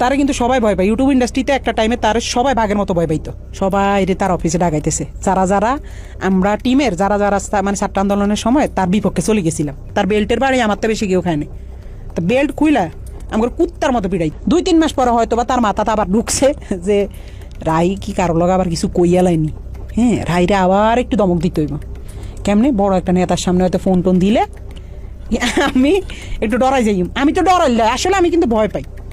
তারা কিন্তু সবাই ভয় পায়। ইউটিউব ইন্ডাস্ট্রিতে একটা টাইমে তার সবাই বাঘের মতো ভয় পাইতো। সবাই রে তার অফিসে ডাকাইতেছে। যারা যারা আমরা টিমের যারা যারা মানে ছাত্র আন্দোলনের সময় তার বিপক্ষে চলে গেছিলাম। তার বেল্টের বাড়ি আমার তো বেশি কেউ খায়নি তা বেল্ট খুইলা আমার কুত্তার মতো পিড়াই দুই তিন মাস পরে হয়তো বা তার মাথাটা আবার ঢুকছে যে রাই কি কারও লগা আবার কিছু কইয়া লাইনি। হ্যাঁ রাইরে আবার একটু দমক দিতে হইব। কেমনে? বড় একটা নেতার সামনে হয়তো ফোন টোন দিলে। আমি একটু ডরাই যাই আমি তো ডরাই আসলে আমি কিন্তু ভয় পাই।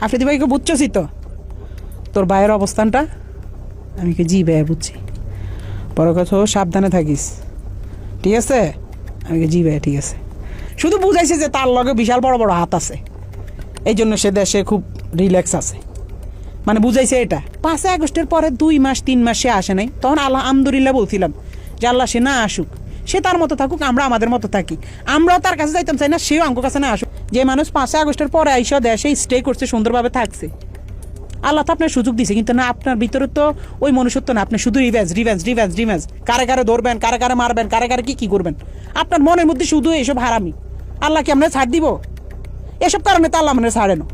হাফিদি ভাইকে বুঝছসই তো। তোর ভাইয়ের অবস্থানটা? আমি কি জি ভাই বুঝছি। পরে কথা সাবধানে থাকিস। ঠিক আছে? আমি জি ভাই ঠিক আছে। শুধু বুঝাইছে যে তার লগে বিশাল বড় বড় হাত আছে। এই জন্য সে দেশে খুব রিল্যাক্স আছে। মানে বুঝাইছে এটা। পাঁচই আগস্টের পরে দুই মাস, তিন মাস সে আসে নাই। তখন আল্লাহ আমদুলিল্লাহ বলছিলাম যে আল্লাহ সে না আসুক, সে তার মতো থাকুক, আমরা আমাদের মতো থাকি। আমরাও তার কাছে যাইতাম, চাই না সেও আমার কাছে না আসুক। যে মানুষ পাঁচই আগস্টের পরে আইসা দেশে স্টে করছে, সুন্দরভাবে থাকছে। আল্লাহ তো আপনার সুযোগ দিছে, কিন্তু না, আপনার ভিতরে তো ওই মনুষ্যত্ব না। আপনি শুধু রিভেঞ্জ রিভেঞ্জ রিভেঞ্জ রিভেঞ্জ কারে কারে ধরবেন, কারে কারে মারবেন, কারে কারে কী কী করবেন? আপনার মনের মধ্যে শুধু এসব হারামি। আল্লাহ কি আমরা ছাড় দিব? এসব কারণে তো আল্লাহ মানে ছাড়ে না।